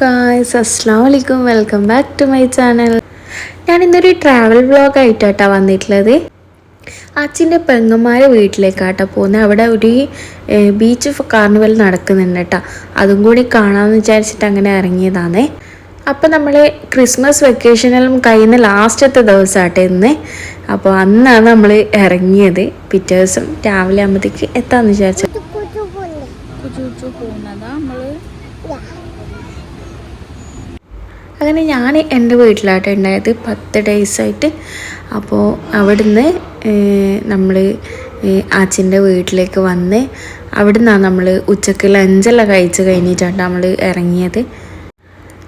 Guys അസ്സാം വലൈക്കും welcome back to my channel ഞാൻ ഇന്നൊരു ട്രാവൽ വ്ളോഗ് ആയിട്ടാട്ടോ വന്നിട്ടുള്ളത്. അച്ഛന്റെ പെങ്ങന്മാരെ വീട്ടിലേക്കാട്ടോ പോകുന്നത്. അവിടെ ഒരു ബീച്ച് കാർണിവൽ നടക്കുന്നുണ്ട് കേട്ടോ. അതും കൂടി കാണാമെന്ന് വിചാരിച്ചിട്ട് അങ്ങനെ ഇറങ്ങിയതാണേ. അപ്പം നമ്മൾ ക്രിസ്മസ് വെക്കേഷനിലും കഴിയുന്ന ലാസ്റ്റത്തെ ദിവസമാട്ടെ ഇന്ന്. അപ്പോൾ അന്നാണ് നമ്മൾ ഇറങ്ങിയത്. പിറ്റേ ദിവസം രാവിലെ ആകുമ്പോഴത്തേക്ക് എത്താമെന്ന് വിചാരിച്ചു പോകുന്നതാ നമ്മൾ അങ്ങനെ ഞാൻ എന്റെ വീട്ടിലായിട്ട് ഉണ്ടായത് പത്ത് ഡേയ്സായിട്ട് അപ്പോൾ അവിടുന്ന് നമ്മൾ അച്ഛന്റെ വീട്ടിലേക്ക് വന്ന് അവിടെ നിന്നാണ് നമ്മൾ ഉച്ചയ്ക്ക് ലഞ്ചെല്ലാം കഴിച്ച് കഴിഞ്ഞിട്ടാണ് നമ്മൾ ഇറങ്ങിയത്.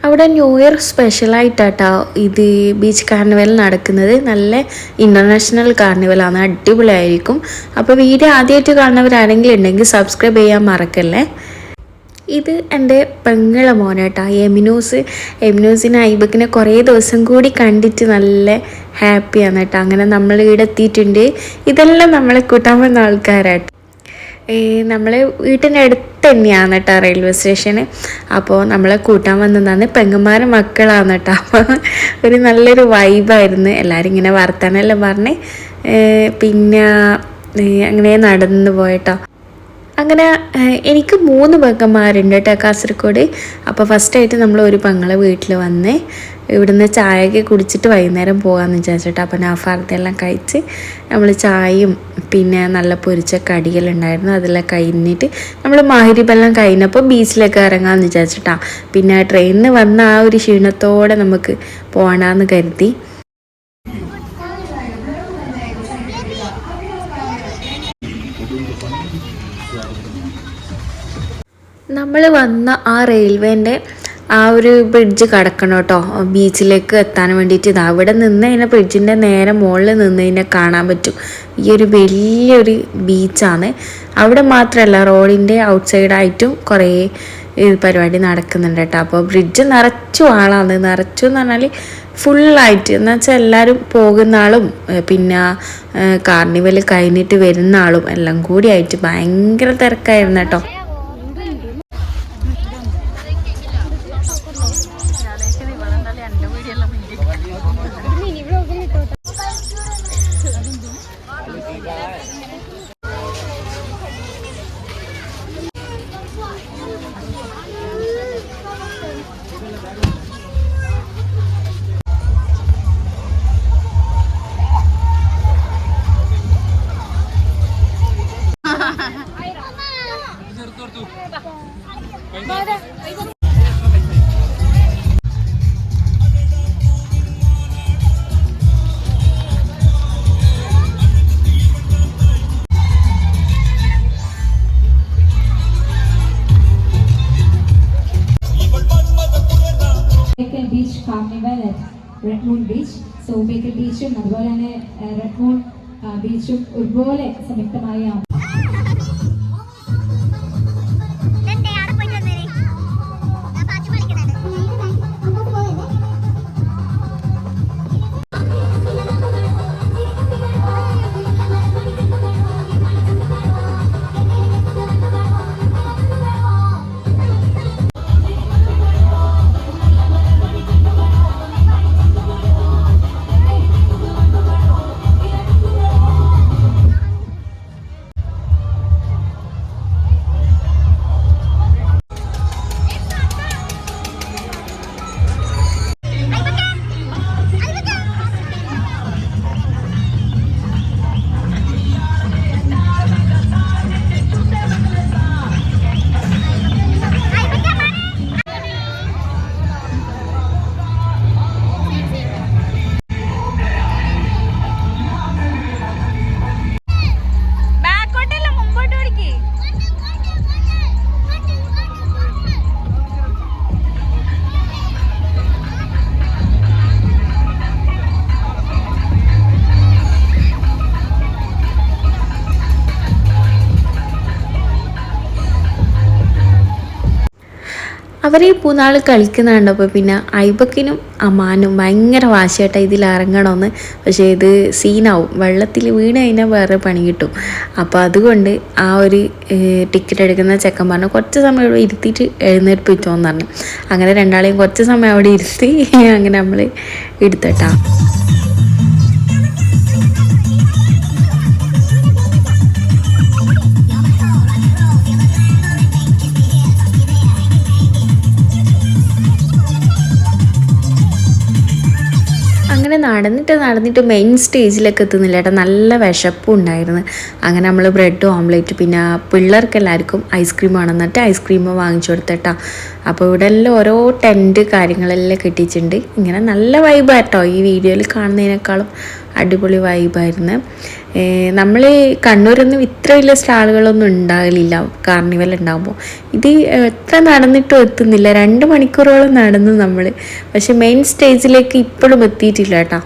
അവിടെ ന്യൂ ഇയർ സ്പെഷ്യലായിട്ടാട്ടോ ഇത് ബീച്ച് കാർണിവൽ നടക്കുന്നത്. നല്ല ഇന്റർനാഷണൽ കാർണിവലാണ് അടിപൊളിയായിരിക്കും. അപ്പോൾ വീഡിയോ ആദ്യമായിട്ട് കാണുന്നവരാരെങ്കിലും ഉണ്ടെങ്കിൽ സബ്സ്ക്രൈബ് ചെയ്യാൻ മറക്കല്ലേ? ഇത് എന്റെ പെങ്ങളെ മോനേട്ടാ എമിനോസ്. എമിനോസിനെ ഐബക്കിനെ കുറേ ദിവസം കൂടി കണ്ടിട്ട് നല്ല ഹാപ്പിയാണ് കേട്ടോ. അങ്ങനെ നമ്മൾ ഇവിടെ എത്തിയിട്ടുണ്ട്. ഇതെല്ലാം നമ്മളെ കൂട്ടാൻ വന്ന ആൾക്കാരാട്ടോ. നമ്മളെ വീട്ടിന്റെ അടുത്ത് തന്നെയാണ് കേട്ടോ റെയിൽവേ സ്റ്റേഷന്. അപ്പോൾ നമ്മളെ കൂട്ടാൻ വന്നതാണ് പെങ്ങന്മാരെ മക്കളാണ് കേട്ടോ. അപ്പോൾ ഒരു നല്ലൊരു വൈബായിരുന്നു. എല്ലാവരും ഇങ്ങനെ വർത്താനെല്ലാം പറഞ്ഞ് പിന്നെ അങ്ങനെ നടന്നു പോയിട്ടോ അങ്ങനെ എനിക്ക് മൂന്ന് പെങ്ങന്മാരുണ്ട് കേട്ടോ കാസർഗോഡ്. അപ്പോൾ ഫസ്റ്റായിട്ട് നമ്മൾ ഒരു പെങ്ങളെ വീട്ടിൽ വന്ന് ഇവിടുന്ന് ചായയൊക്കെ കുടിച്ചിട്ട് വൈകുന്നേരം പോകാമെന്ന് വിചാരിച്ചിട്ട്. അപ്പോൾ നാഫാർത്തെല്ലാം കഴിച്ച് നമ്മൾ ചായയും പിന്നെ നല്ല പൊരിച്ച കടികളുണ്ടായിരുന്നു അതെല്ലാം കഴിഞ്ഞിട്ട് നമ്മൾ മാഹിരിപ്പെല്ലാം കഴിഞ്ഞപ്പോൾ ബീച്ചിലേക്ക് ഇറങ്ങാമെന്ന് വിചാരിച്ചിട്ടാണ് പിന്നെ ട്രെയിനിൽ വന്ന ആ ഒരു ക്ഷീണത്തോടെ നമുക്ക് പോകണമെന്ന് കരുതി. നമ്മൾ വന്ന ആ റെയിൽവേന്റെ ആ ഒരു ബ്രിഡ്ജ് കടക്കണം കേട്ടോ. ബീച്ചിലേക്ക് എത്താൻ വേണ്ടിയിട്ട്. ഇത് അവിടെ നിന്ന് കഴിഞ്ഞാൽ ബ്രിഡ്ജിന്റെ നേരെ മുകളിൽ നിന്ന് കഴിഞ്ഞാൽ കാണാൻ പറ്റും. ഈ ഒരു വലിയൊരു ബീച്ചാണ് അവിടെ മാത്രമല്ല റോഡിന്റെ ഔട്ട് സൈഡായിട്ടും കുറേ ഇത് പരിപാടി നടക്കുന്നുണ്ട് കേട്ടോ. അപ്പോൾ ബ്രിഡ്ജ് നിറച്ചു ആളാണ്. നിറച്ചു എന്ന് പറഞ്ഞാൽ ഫുള്ളായിട്ട് എന്ന് വെച്ചാൽ എല്ലാവരും പോകുന്ന ആളും പിന്നെ കാർണിവൽ കഴിഞ്ഞിട്ട് വരുന്ന ആളും എല്ലാം കൂടി ആയിട്ട് ഭയങ്കര തിരക്കായിരുന്നു കേട്ടോ. Beach carnival at red moon beach so Bekal ബീച്ചും അതുപോലെ തന്നെ റെഡ് മൂൺ ബീച്ചും ഒരുപോലെ സംയുക്തമായ അവർ ഈ പൂന്നാൾ കളിക്കുന്ന കണ്ടപ്പോൾ പിന്നെ ഐബക്കിനും അമാനും ഭയങ്കര വാശിയായിട്ട് ഇതിൽ ഇറങ്ങണമെന്ന് പക്ഷേ ഇത് സീനാവും. വെള്ളത്തിൽ വീണ് കഴിഞ്ഞാൽ വേറെ പണി കിട്ടും. അപ്പോൾ അതുകൊണ്ട് ആ ഒരു ടിക്കറ്റ് എടുക്കുന്ന ചെക്കൻ പറഞ്ഞു കുറച്ച് സമയം ഇവിടെ ഇരുത്തിയിട്ട് എഴുന്നേൽപ്പിച്ചോന്ന് പറഞ്ഞു. അങ്ങനെ രണ്ടാളെയും കുറച്ച് സമയം അവിടെ ഇരുത്തി അങ്ങനെ നമ്മൾ എടുത്തട്ടാ നടന്നിട്ട് നടന്നിട്ട് മെയിൻ സ്റ്റേജിലൊക്കെ എത്തുന്നില്ല ഏട്ടാ. നല്ല വിശപ്പും ഉണ്ടായിരുന്നു. അങ്ങനെ നമ്മൾ ബ്രെഡ് ഓംലേറ്റ് പിന്നെ പിള്ളേർക്ക് എല്ലാവർക്കും ഐസ്ക്രീം ആണെന്നിട്ട് ഐസ്ക്രീം വാങ്ങിച്ചു കൊടുത്തേട്ടാ അപ്പോൾ ഇവിടെ എല്ലാം ഓരോ ടെന്റ് കാര്യങ്ങളെല്ലാം കിട്ടിയിട്ടുണ്ട്. ഇങ്ങനെ നല്ല വൈബാട്ടോ ഈ വീഡിയോയിൽ കാണുന്നതിനേക്കാളും അടിപൊളി വൈബായിരുന്നു നമ്മൾ കണ്ണൂരൊന്നും ഇത്ര വലിയ സ്റ്റാളുകളൊന്നും ഉണ്ടാകലില്ല കാർണിവൽ ഉണ്ടാകുമ്പോൾ ഇത് എത്ര നടന്നിട്ടും എത്തുന്നില്ല. രണ്ട് മണിക്കൂറോളം നടന്നു നമ്മൾ പക്ഷെ മെയിൻ സ്റ്റേജിലേക്ക് ഇപ്പോഴും എത്തിയിട്ടില്ല കേട്ടോ.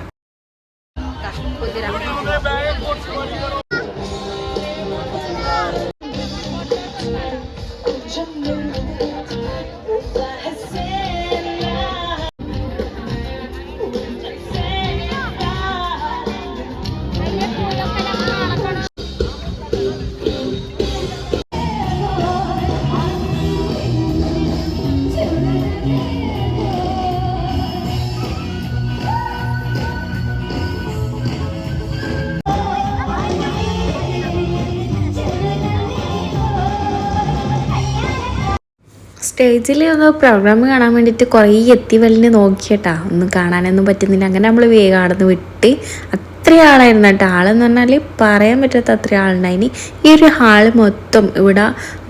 സ്റ്റേജിൽ ഒന്ന് പ്രോഗ്രാം കാണാൻ വേണ്ടിയിട്ട് കുറേ എത്തി വലിഞ്ഞ് നോക്കിയട്ടാ. ഒന്നും കാണാനൊന്നും പറ്റുന്നില്ല. അങ്ങനെ നമ്മൾ വേഗം അവിടെ നിന്ന് വിട്ട് അത്രയും ആളായിരുന്നു കേട്ടോ. ആളെന്ന് പറഞ്ഞാൽ പറയാൻ പറ്റാത്ത അത്രയും ആളുണ്ടായിനി ഈ ഒരു ഹാൾ മൊത്തം ഇവിടെ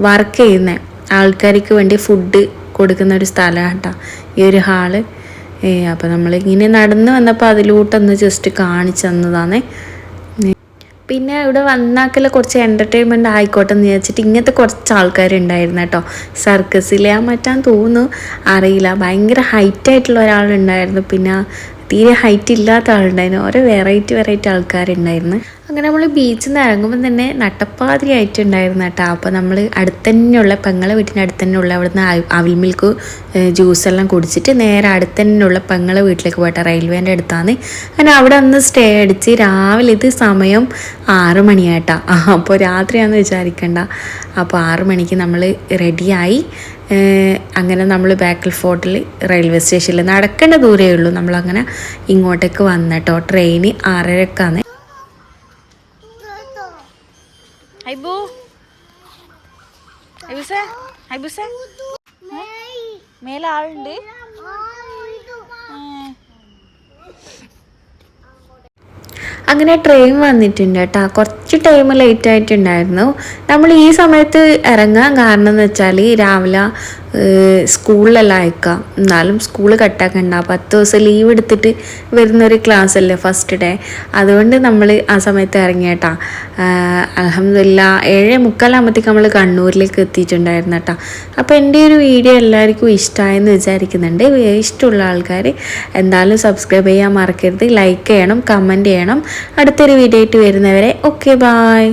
വർക്ക് ചെയ്യുന്ന. ആൾക്കാർക്ക് വേണ്ടി ഫുഡ് കൊടുക്കുന്ന ഒരു സ്ഥലമാണ് കേട്ടോ. ഈ ഒരു ഹാൾ. അപ്പോൾ നമ്മളിങ്ങനെ നടന്ന് വന്നപ്പോൾ അതിലൂട്ടൊന്ന് ജസ്റ്റ് കാണിച്ചു തന്നതാണേ പിന്നെ ഇവിടെ വന്നാക്കൽ കുറച്ച് എന്റർടൈൻമെന്റ് ആയിക്കോട്ടെ എന്ന് വിചാരിച്ചിട്ട് ഇങ്ങനത്തെ കുറച്ച് ആൾക്കാരുണ്ടായിരുന്നു കേട്ടോ. സർക്കസിലെ ആ മറ്റാൻ തോന്നുന്നു അറിയില്ല. ഭയങ്കര ഹൈറ്റ് ആയിട്ടുള്ള ഒരാളുണ്ടായിരുന്നു. പിന്നെ തീരെ ഹൈറ്റ് ഇല്ലാത്ത ആളുണ്ടായിരുന്നു. ഓരോ വെറൈറ്റി വെറൈറ്റി ആൾക്കാരുണ്ടായിരുന്നു. അങ്ങനെ നമ്മൾ ബീച്ചിൽ നിന്ന് ഇറങ്ങുമ്പോൾ തന്നെ നട്ടപ്പാതിരി ആയിട്ടുണ്ടായിരുന്നു കേട്ടോ. അപ്പോൾ നമ്മൾ അടുത്ത് തന്നെയുള്ള പെങ്ങളെ വീട്ടിന്റെ അടുത്ത് തന്നെയുള്ള അവിടുന്ന് അവിൽ- മിൽക്ക് ജ്യൂസെല്ലാം കുടിച്ചിട്ട് നേരെ അടുത്ത് തന്നെയുള്ള പെങ്ങളെ വീട്ടിലേക്ക് പോയിട്ട് റെയിൽവേന്റെ അടുത്താണ് അങ്ങനെ അവിടെ ഒന്ന് സ്റ്റേ അടിച്ച് രാവിലെ ഇത് സമയം ആറ് മണിയായിട്ടാ അപ്പോൾ രാത്രിയാണെന്ന് വിചാരിക്കണ്ട. അപ്പോൾ ആറ് മണിക്ക് നമ്മൾ റെഡിയായി അങ്ങനെ നമ്മൾ ബാക്കൽ ഫോർട്ടിൽ റെയിൽവേ സ്റ്റേഷനിൽ നടക്കേണ്ട ദൂരമേ ഉള്ളൂ നമ്മളങ്ങനെ ഇങ്ങോട്ടേക്ക് വന്നിട്ടോ ട്രെയിൻ. Aibusa. Aibusa. മേലെ ആളുണ്ട് അങ്ങനെ ട്രെയിൻ വന്നിട്ടുണ്ട് കേട്ടോ. കുറച്ച് ടൈം ലേറ്റ് ആയിട്ടുണ്ടായിരുന്നു. നമ്മൾ ഈ സമയത്ത് ഇറങ്ങാൻ കാരണം എന്ന് വെച്ചാൽ രാവിലെ സ്കൂളിലെല്ലാം അയക്കാം. എന്നാലും സ്കൂൾ കട്ടാക്കണ്ട. പത്ത് ദിവസം ലീവ് എടുത്തിട്ട് വരുന്നൊരു ക്ലാസ് അല്ലേ ഫസ്റ്റ് ഡേ അതുകൊണ്ട് നമ്മൾ ആ സമയത്ത് ഇറങ്ങിയേട്ടാ അലഹമില്ല ഏഴ് മുക്കാലാകുമ്പോഴത്തേക്ക് നമ്മൾ കണ്ണൂരിലേക്ക് എത്തിയിട്ടുണ്ടായിരുന്നു കേട്ടോ. അപ്പോൾ എന്റെ ഒരു വീഡിയോ എല്ലാവർക്കും ഇഷ്ടമായെന്ന് വിചാരിക്കുന്നുണ്ട്. ഇഷ്ടമുള്ള ആൾക്കാർ എന്തായാലും സബ്സ്ക്രൈബ് ചെയ്യാൻ മറക്കരുത്. ലൈക്ക് ചെയ്യണം കമന്റ് ചെയ്യണം. അടുത്തൊരു വീഡിയോ ആയിട്ട് വരുന്നവരെ ഓക്കെ ബായ്